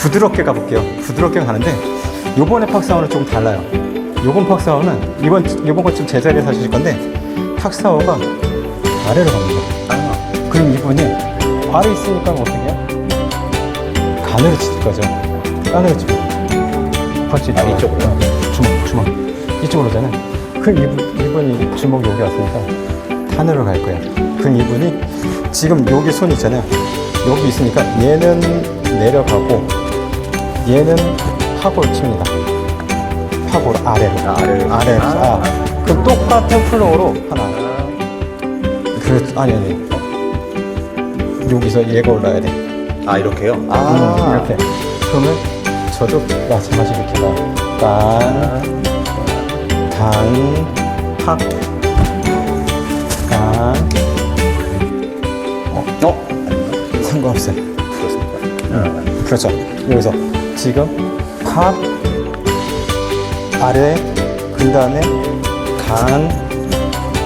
부드럽게 가볼게요. 부드럽게 가는데 요번에 팍사오는 좀 달라요. 요번 팍사오는 이번 이번 건 좀 제자리에 사실 건데 팍사오가 아래로 갑니다. 그럼 이분이 아래 있으니까 어떻게 해요? 간으로 칠 거죠. 간으로 치고 펀치 아, 이쪽으로? 어, 주먹 주먹 이쪽으로잖아요. 그럼 이분 이분이 주먹 여기 왔으니까 탄으로 갈 거예요. 그럼 이분이 지금 여기 손 있잖아요. 여기 있으니까 얘는 내려가고 얘는 파고를 칩니다. 파고를 아래로 아, 아래로. 아래로 아. 아. 그럼 똑같은 플로어로 하나 그 아니 아니 여기서 얘가 올라야 돼. 아 이렇게요? 음, 이렇게. 그러면 저도 마찬가지로 이렇게 가. 깐, 단, 팍, 깐. 어? 어? 상관없어요. 그렇습니까? 그렇죠. 여기서 지금 팍, 아래, 그 다음에 간,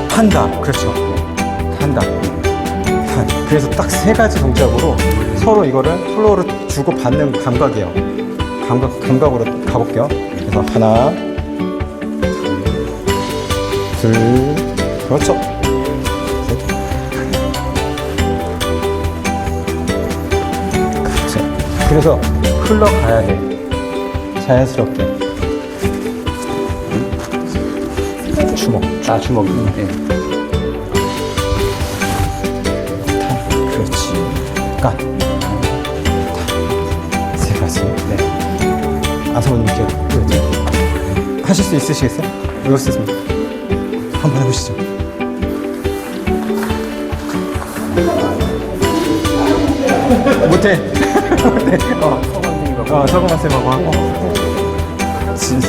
한다. 그렇죠. 한다. 한. 그래서 딱 세 가지 동작으로 서로 이거를 플로어를 주고 받는 감각이에요. 감각, 감각으로 가볼게요. 그래서 하나, 둘, 그렇죠. 셋. 그렇죠. 그래서 흘러가야 돼. 자연스럽게. 주먹. 아 주먹. 예. 그렇지. 까. 세 가지. 네. 아사모님 이렇게 뭐였지? 하실 수 있으시겠어요? 이거 쓰습니다. 한번 해보시죠. 못해. 못해. 어. 어, 서건만 쌤하고 하고. 진짜.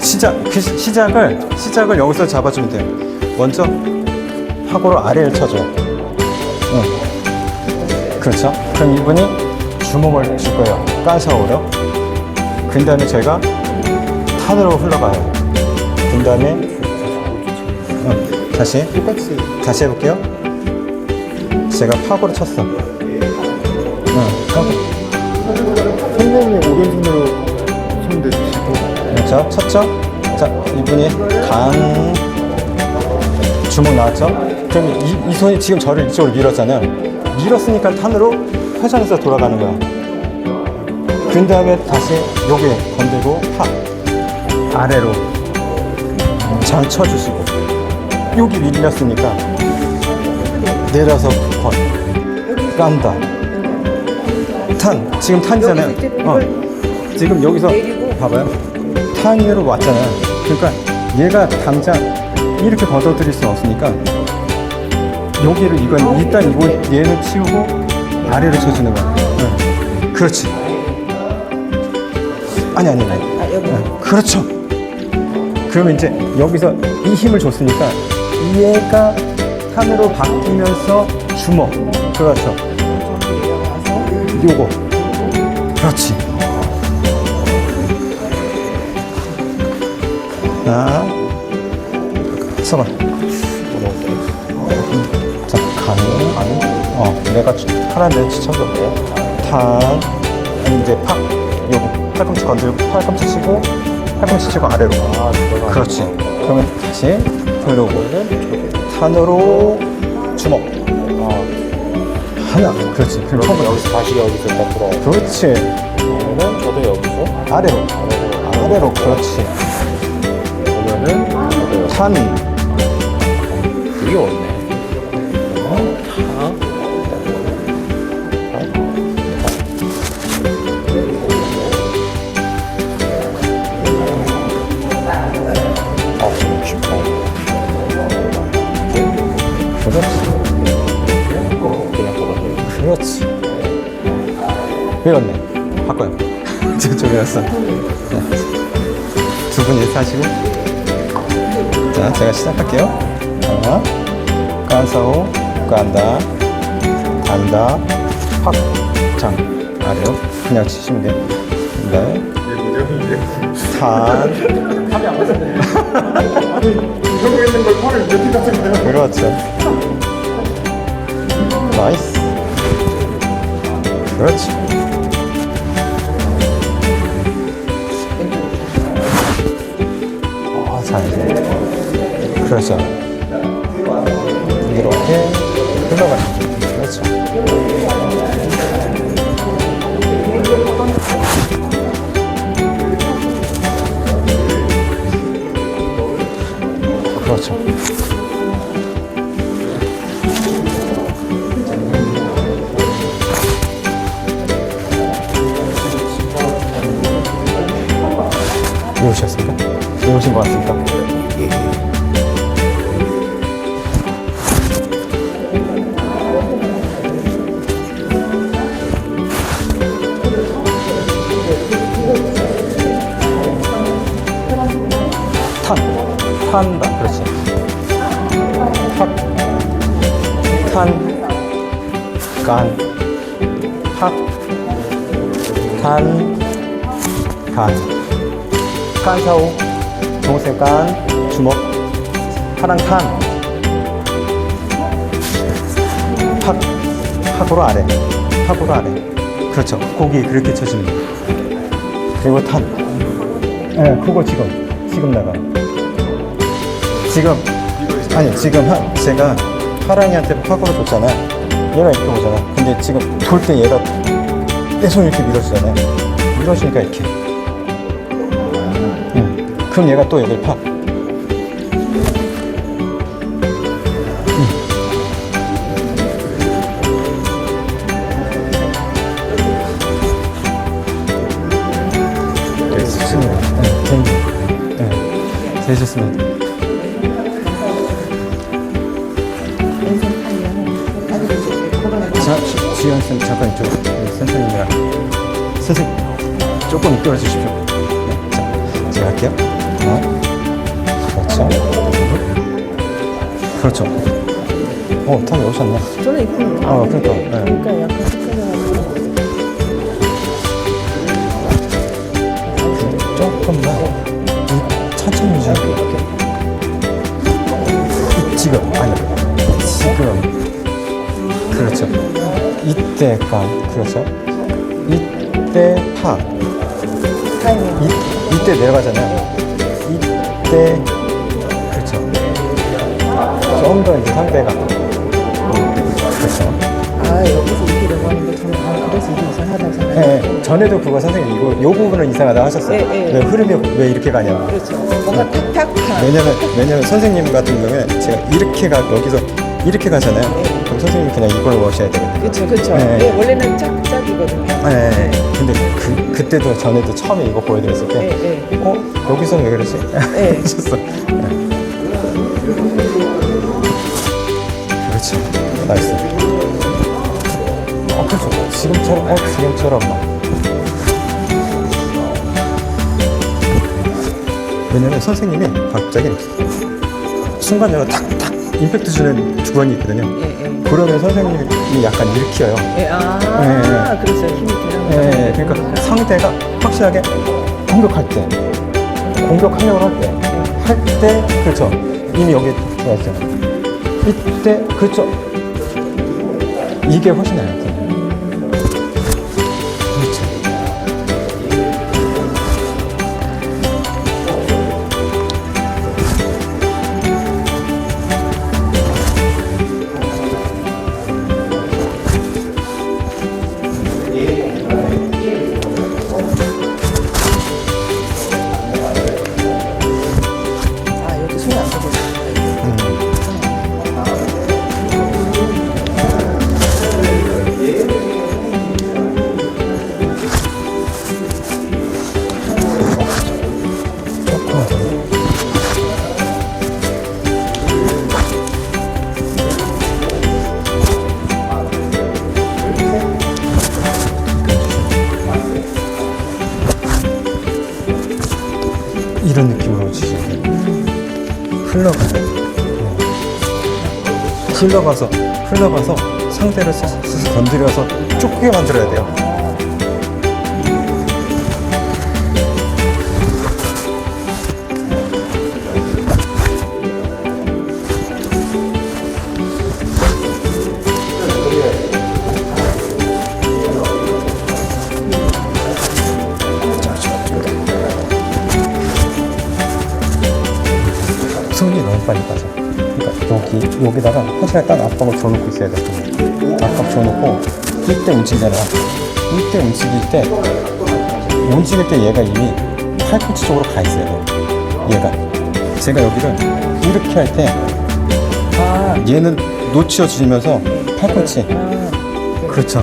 시작 그 시- 시작을 시작을 여기서 잡아주면 돼요. 먼저 하고를 아래를 쳐줘요. 응. 그렇죠. 그럼 이분이 주먹을 줄 거예요. 깐샤오로. 그 다음에 저희가 탄으로 흘러가요. 그 다음에 응. 다시. 다시 해볼게요. 제가 파고를 쳤어. 응. 선생님이 오른손으로 손 대주시고 그렇죠. 쳤죠? 자, 이분이 강 주먹 나왔죠? 그럼 이, 이 손이 지금 저를 이쪽으로 밀었잖아요. 밀었으니까 탄으로 회전해서 돌아가는 거야. 그 다음에 다시 여기 건들고 팍 아래로 장 쳐주시고 여기 밀렸으니까 내려서 건 깐다. 탄 지금 탄이잖아요. 어. 지금 여기서 봐봐요. 탄으로 왔잖아요. 그러니까 얘가 당장 이렇게 걷어들일 수 없으니까 여기를 이건 일단 이거 얘는 치우고 아래로 쳐주는 거야. 응. 그렇지. 아니 아니 아니. 응. 그렇죠. 그러면 이제 여기서 이 힘을 줬으니까 얘가 탄으로 바뀌면서 주먹. 그렇죠. 요거. 그렇지. 하나, 서봐. 자, 간, 어, 내가 주- 하나 내 추천할게. 탄, 아니, 이제 팍, 여기 팔꿈치 건들고, 팔꿈치 치고, 팔꿈치 치고 아래로. 아. 그렇지. 그러면 다시 들어오고, 탄으로 주먹. 아 하나, 그렇지. 그럼. 여기서 다시 여기서 딱 들어. 그렇지. 그러면은 저도 여기서 아래로. 아래로 아래로, 그렇지. 보면은 저도 여기. 탄, 되게 어렵네. 밀었네. 바꿔요. 저쪽이었어. 네. 두분 일타하시고. 자, 제가 시작할게요. 하나, 깐사오, 깐다, 단다, 팍, 장, 아래로. 그냥 치시면 돼요. 네. 탄, 이러고 있는 걸 팔을 이렇게 가는 거예요 그렇죠. 나이스. 그렇지. 그렇죠. 이렇게 흘러가는. 탄, 간. 깐사오, 정색 깐, 주먹, 파랑 탄, 팍, 팍으로 아래, 팍으로 아래. 그렇죠. 고기 그렇게 거. 그리고 탄. 예, 그거 지금, 지금 나가. 지금, 아니, 지금 하, 제가 파랑이한테 팍으로 줬잖아. 얘가 이렇게 오잖아. 근데 지금 돌 때 얘가 내 손 이렇게 밀어주잖아요. 밀어주니까 이렇게. 응. 그럼 얘가 또 얘를 파. 네, 좋습니다. 네, 재밌 네, 재밌었습니다. 자, 지- 지현 쌤 잠깐 이쪽 우리 센터님이랑 선생님 조금 이끌어 주십시오. 네, 자, 제가 할게요. 하나, 그렇죠. 그렇죠. 어, 탑이 오셨네. 저는 이쁘네요. 어, 그러니까. 네. 그러니까 약간 색깔이 조금만 이- 천천히 좀 이- 지금 아니 지금 그렇죠 이때가 그렇죠 이때 파 타이밍. 이, 이때 내려가잖아요 이때 그렇죠 좀 더 이제 상대가 그렇죠 아 여기서 이렇게 넘어가는데 저는 아 그래서 이게 이상하다고 생각해요. 예, 예. 전에도 그거 선생님 이거 요 부분은 이상하다 하셨어요 예, 예. 왜 흐름이 왜 이렇게 가냐고 그렇죠. 뭔가 탁탁한. 왜냐면 왜냐면 선생님 같은 경우에 제가 이렇게 가 여기서 이렇게 가잖아요. 그럼 선생님이 그냥 이걸 넣으셔야 되거든요. 그렇죠, 그렇죠. 네. 예, 원래는 짝짝이거든요. 네. 근데 그 그때도 전에도 처음에 이거 보여드렸을 때, 예, 예. 어 여기서는 왜 그러지? 네. 하셨어. 네. 그렇죠. 나이스. 어 그렇죠. 지금처럼 어 지금처럼 막. 왜냐면 선생님이 갑자기 순간적으로 탁탁 임팩트 주는 주관이 있거든요. 예, 예. 그러면 선생님이 약간 일으켜요. 예, 아, 예, 그렇죠. 힘이 되는 예, 그러니까 상대가 확실하게 공격할 때, 공격하려고 할 때, 할 때, 그렇죠. 이미 여기 들어와 있잖아요. 이때, 그렇죠. 이게 훨씬 나아요. 흘러가서, 흘러가서 상대를 쓱쓱 건드려서 쫓게 만들어야 돼요. 여기다가 허리에 딱 압박을 줘놓고 있어야 돼. 압박 줘놓고 이때 움직이잖아. 이때 움직일 때 움직일 때 얘가 이미 팔꿈치 쪽으로 가 있어야 돼. 얘가 제가 여기를 이렇게 할때 아, 얘는 놓치어지면서 팔꿈치 아, 그렇죠.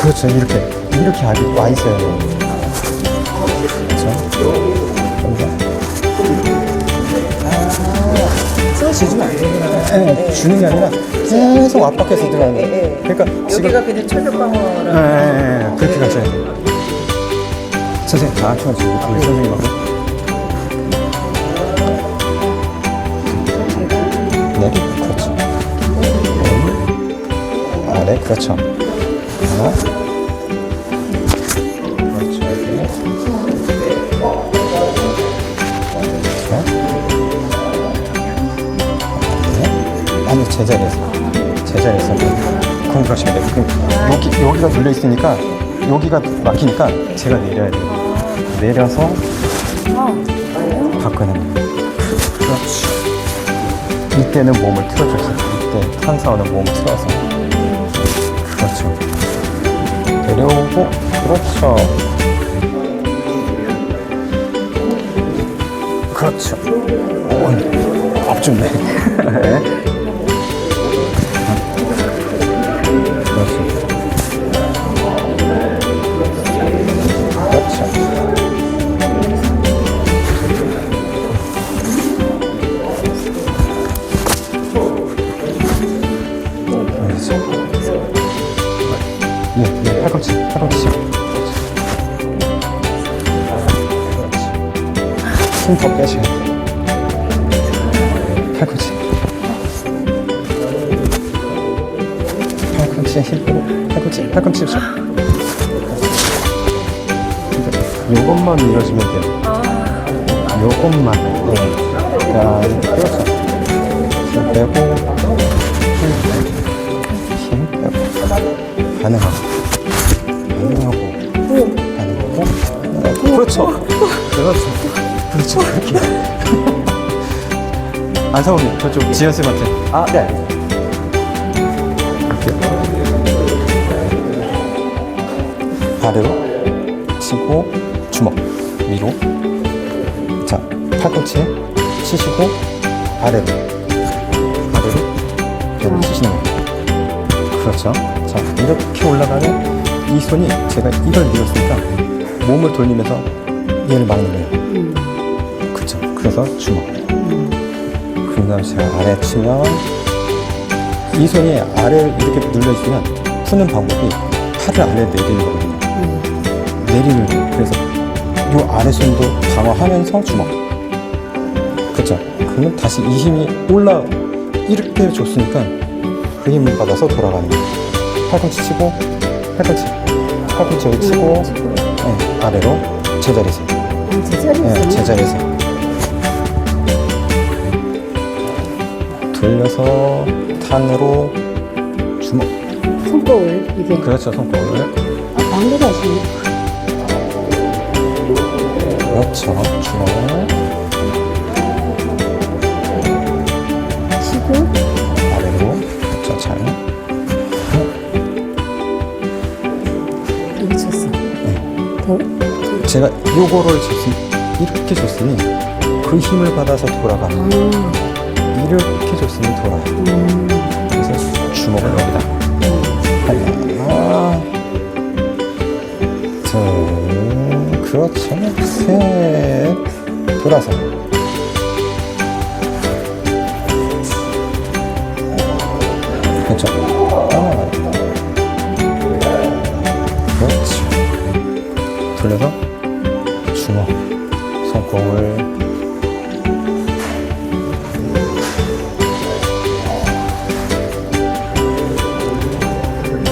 그렇죠. 이렇게 이렇게 와 있어야 돼요. 그렇죠. 써주면 안 되구나. 네, 주는 게 아니라 계속 압박해서 들어가는 예, 거예요. 예. 그러니까 지금 여기가 그냥 철벽방어라. 예, 예, 예. 그렇게 가셔야 돼요. 선생님, 다 합쳐서 지금 우리 선생님하고. 내리, 그렇죠. 내리, 아래, 그렇죠. 하나. 제자리에서. 제자리에서. 그러시면 돼요. 여기, 여기가 눌려 있으니까, 여기가 막히니까 제가 내려야 돼요. 내려서 바꾸는 거예요. 그렇지. 이때는 몸을 틀어줬어요. 이때 탄사원은 몸을 틀어서. 그렇죠. 내려오고, 그렇죠. 그렇죠. 오, 앞죽네. 팔꿈치, 팔꿈치. 힘더 빼셔야 돼요. 팔꿈치. 빼고, 팔꿈치, 팔꿈치 좀. 요것만 밀어주면 돼요. 요것만. 네. 자, 그렇죠. 힘 빼고, 힘 빼고. 가능하고. 가능하고. 가능하고. 가능하고. 그렇죠. 그렇죠. 그렇죠. 그렇게. 안사원님, 저쪽 지현 쌤한테. 아, 네. 아래로 치고 주먹 위로. 자 팔꿈치에 치시고 아래로 아래로 배를 치시는 거예요 그렇죠? 자 이렇게 올라가면 이 손이 제가 이걸 밀었으니까 몸을 돌리면서 얘를 막는 거예요. 그렇죠 그래서 주먹. 그런 다음에 제가 아래 치면 이 손이 아래 이렇게 있으면 푸는 방법이 팔을 아래 내리는 거거든요. 내리는 거. 그래서 이 아래 손도 강화하면서 주먹. 그쵸? 그러면 다시 이 힘이 올라 이렇게 줬으니까 그 힘을 받아서 돌아가는 거예요. 팔꿈치 치고 팔꿈치 팔꿈치 여기 치고 네, 아래로 제자리에서 아, 제자리에서 네, 제자리에서 돌려서 탄으로 주먹 손꼽을 이게 그렇죠 손꼽을 아, 방대가 하시네. 그렇죠 주먹 치고. 아래로 그렇죠 잘 여기 쳤어. 더? 제가 요거를 줬으니 이렇게 줬으니 그 힘을 받아서 돌아가는 아, 이렇게 줬으니 돌아요 음, 그래서 주먹을 그렇죠 셋 돌아서. 그렇죠 하나 그렇죠. 돌려서 주먹 손꼽을.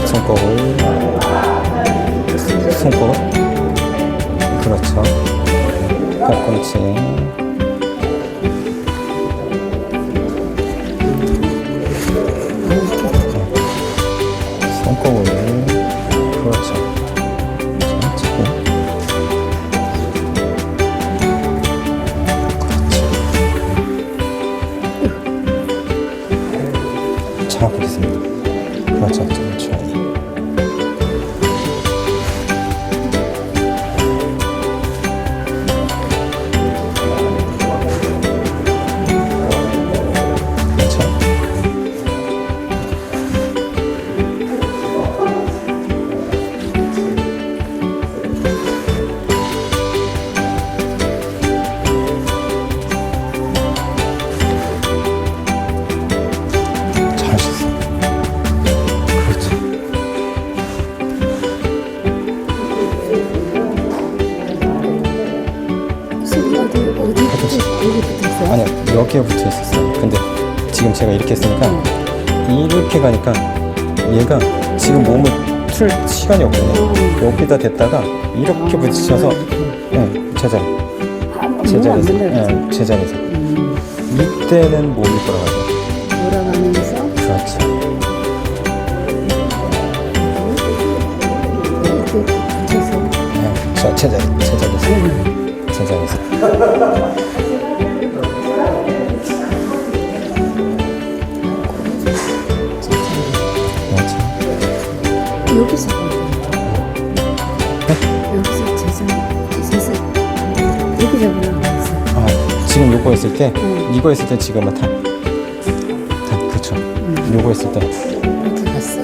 손꼽을. 손꼽을 그렇죠. 닭꿈치. 잡고 그렇죠. 그렇죠. 있습니다. 그렇죠. 그렇죠. 그렇죠. 있어요? 아니요, 여기에 붙어 있었어요. 근데 지금 제가 이렇게 했으니까 이렇게 가니까 얘가 지금 몸을 틀 시간이 없거든요. 여기다 댔다가 이렇게 붙이셔서 네, 제자리. 아, 제자리에서. 네, 제자리에서. 이때는 몸이 돌아가죠. 돌아가면서 그렇죠. 이렇게 붙여서 네, 저 제자리, 제자리에서. 제자리에서. 잡으라고 했어. 아, 지금 요거 했을 때, 응. 이거 했을 때 지금은 다, 다 그렇죠. 요거 했을 때, 어디 갔어?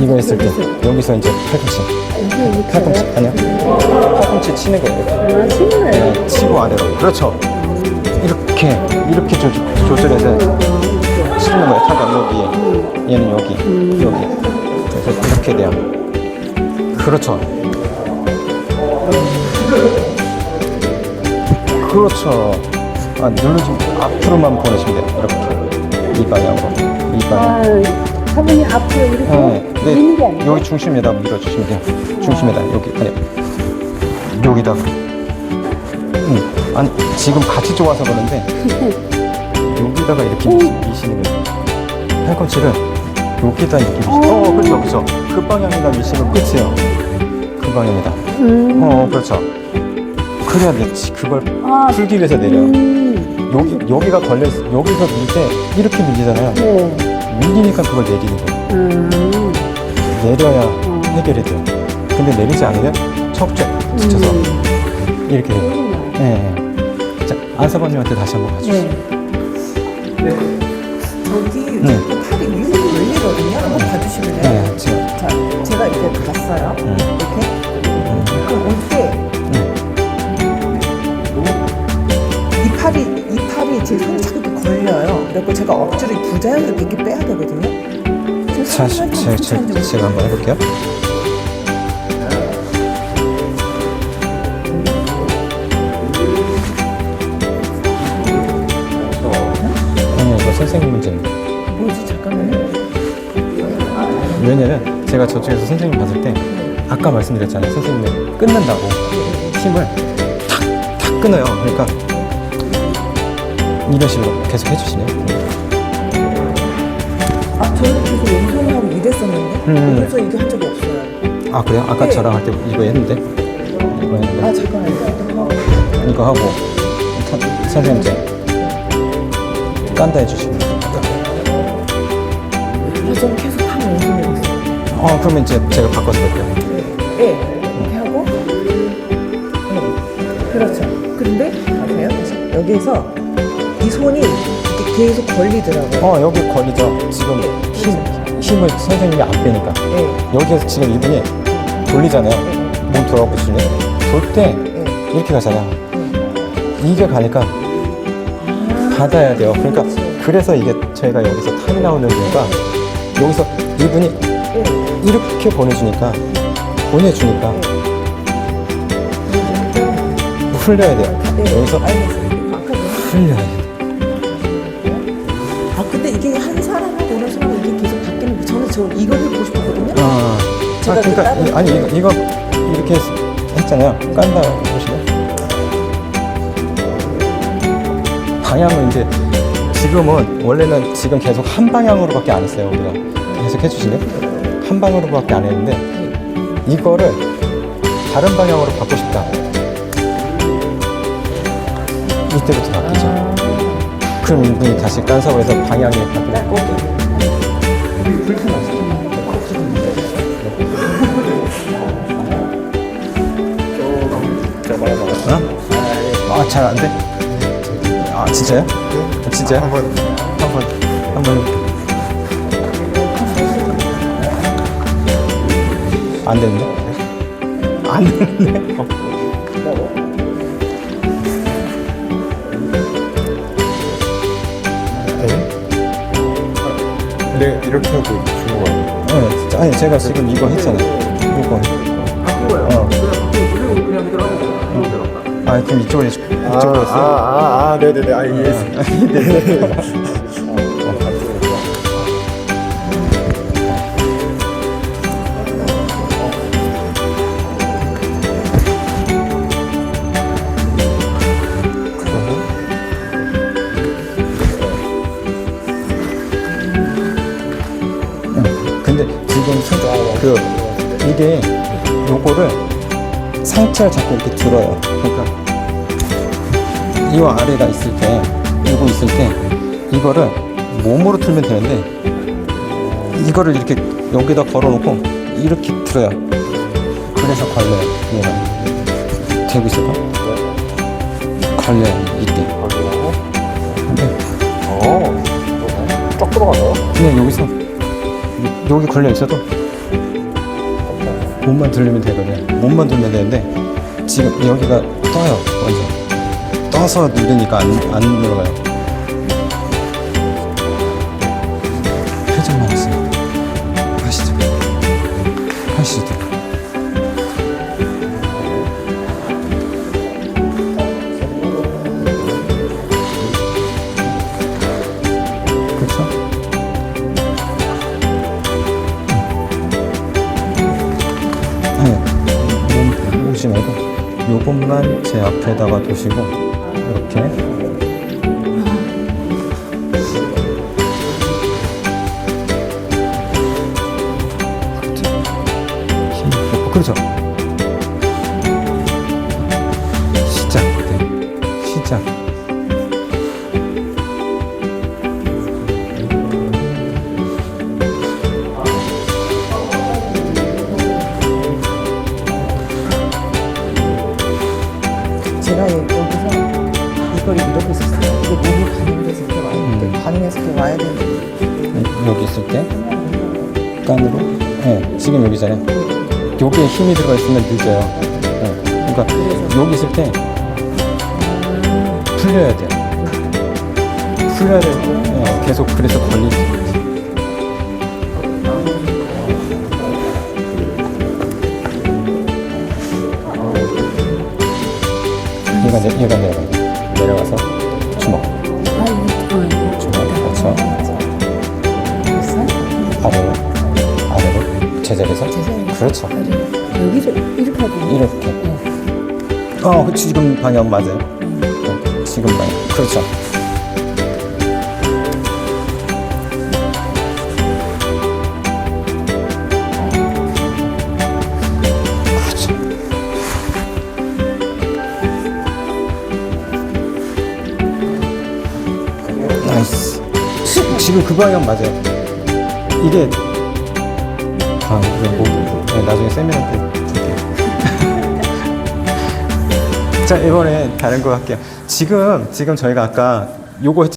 이거 했을 때, 여기서 이제 팔꿈치, 여기 팔꿈치? 아니요, 팔꿈치 치는 거예요. 아, 치는 거예요? 네, 치고 아래로. 그렇죠. 이렇게 이렇게 조, 조절해서 치는 거예요. 타가 여기, 얘는 여기, 여기. 그래서 이렇게 돼요. 그렇죠. 그렇죠. 아, 누르지 앞으로만 보내시면 돼요. 이렇게 이 방향으로, 이 방향. 아, 사분이 앞으로 이렇게 네, 네, 게 여기 중심에다 밀어주시면 돼요. 중심에다 여기 아니 여기다가. 응. 아니 지금 같이 좋아서 그런데 여기다가 이렇게 미시, 미시는 거예요. 팔꿈치를 여기다 이렇게 미시. 어, 그렇죠, 그렇죠. 그 방향에다 미시면 끝이에요. 그 방향에다. 음. 어, 그렇죠. 그래야 되지. 그걸 아, 풀기 위해서 내려. 요 음. 여기 여기가 걸려 있, 여기서 밀 때 이렇게 밀리잖아요. 네. 밀리니까 그걸 내리는 거예요. 음. 내려야 해결이 돼요. 근데 내리지 않으면 척추 지쳐서 음. 이렇게 돼요. 예. 예. 자, 안사관님한테 다시 한번 가주시죠. 네. 저기 네. 팔이 위로 열리거든요. 한번 봐주시면요. 네, 지금. 자, 제가 이제 봤어요. 음. 이렇게. 팔이 이 팔이 제 손에 자꾸 이렇게 걸려요. 그래서 제가 억지로 부자연스럽게 이렇게 빼야 되거든요. 자, 좀 제, 제, 제가 한번 해볼게요. 아니, 이거 선생님 문제입니다. 뭐지 잠깐만요. 왜냐면 제가 저쪽에서 선생님 봤을 때 아까 말씀드렸잖아요. 선생님이 끊는다고 힘을 탁, 탁 끊어요. 그러니까 이런 식으로 계속 해주시네요. 아 저는 계속 왼손하고 이랬었는데 음. 오른손 이게 한 적이 없어요. 아, 그래요? 아까 네. 저랑 할 때 이거 했는데. 이거 했는데. 아 잠깐만요. 이거 하고 타- 선생님 이제 깐다 해주시면 아, 저는 계속 왼손으로 했어요. 어 그러면 이제 제가 바꿔서 볼게요 네, 이렇게 하고, 네, 그렇죠. 근데 아세요? 여기에서 이 손이 이렇게 계속 걸리더라고요. 어 여기 걸리죠. 지금 힘, 힘을 선생님이 안 빼니까. 네, 여기에서 지금 이분이 돌리잖아요. 몸 돌아가고 있으면 돌때 네. 이렇게 가잖아요 이게 가니까 받아야 돼요. 그러니까 그래서 이게 저희가 여기서 탐이 나오는 이유가 여기서 이분이 네. 이렇게 보내주니까 보내주니까 흘려야 돼요. 네, 여기서 흘려야 돼요 저 이걸 해보고 싶었거든요. 아, 제가 아 그러니까 그 이- 아니 이거, 이거 이렇게 했, 했잖아요. 깐다 보시면 방향은 이제 지금은 원래는 지금 계속 한 방향으로밖에 안 했어요. 우리가 계속 해주시네. 한 방향으로밖에 안 했는데 이거를 다른 방향으로 바꾸고 싶다. 이때부터 바뀌죠. 그럼 이분이 다시 깐사고 해서 방향이 바뀌고 어? 아, 잘 안 돼? 아, 진짜요? 아, 진짜요? 한 번 한 번, 한 번. 안 되는데? 안 되는데? 네 이렇게 하고 거예요. 네, 진짜. 아니, 제가 지금 이거 했잖아요. 이거. 어. 아, 그럼 이쪽으로, 이쪽으로 했어요? 아, 아, 네네네. 아, 이해했습니다. 근데 지금 상, 그 이게 요거를 상체를 자꾸 이렇게 들어요. 그러니까 이 아래가 있을 때 요거 있을 때 이거를 몸으로 틀면 되는데 이거를 이렇게 여기다 걸어놓고 이렇게 들어요. 그래서 걸려요. 얘가 되고 있어봐. 걸려요 이때. 근데 어. 쫙 들어가네요. 그냥 여기서 여기 걸려 있어도 몸만 들리면 되거든요. 몸만 들면 되는데 지금 여기가 떠요 먼저 떠서 누르니까 안, 안 들어가요. 회전만 있어요. 하시죠. 하시죠. 요것만 제 앞에다가 두시고 이렇게 여기잖아요. 여기에 힘이 들어가 있으면 늦어요. 네, 그러니까 여기 있을 때 풀려야 돼요. 풀려야 돼요. 네, 계속 그래서 걸리지. 얘가, 내, 얘가 내려가요. 내려가서 아래로 제자리에서. 그렇죠. 여기를 이렇게 하고. 이렇게. 어 그 지금 방향 맞아요? 네, 지금 방향. 그렇죠. 그렇죠. 나이스. 지금 그 방향 맞아요. 이게 아 이거 뭐 네, 나중에 세미나한테 줄게요 자 이번에 다른 거 할게요. 지금 지금 저희가 아까 요거 했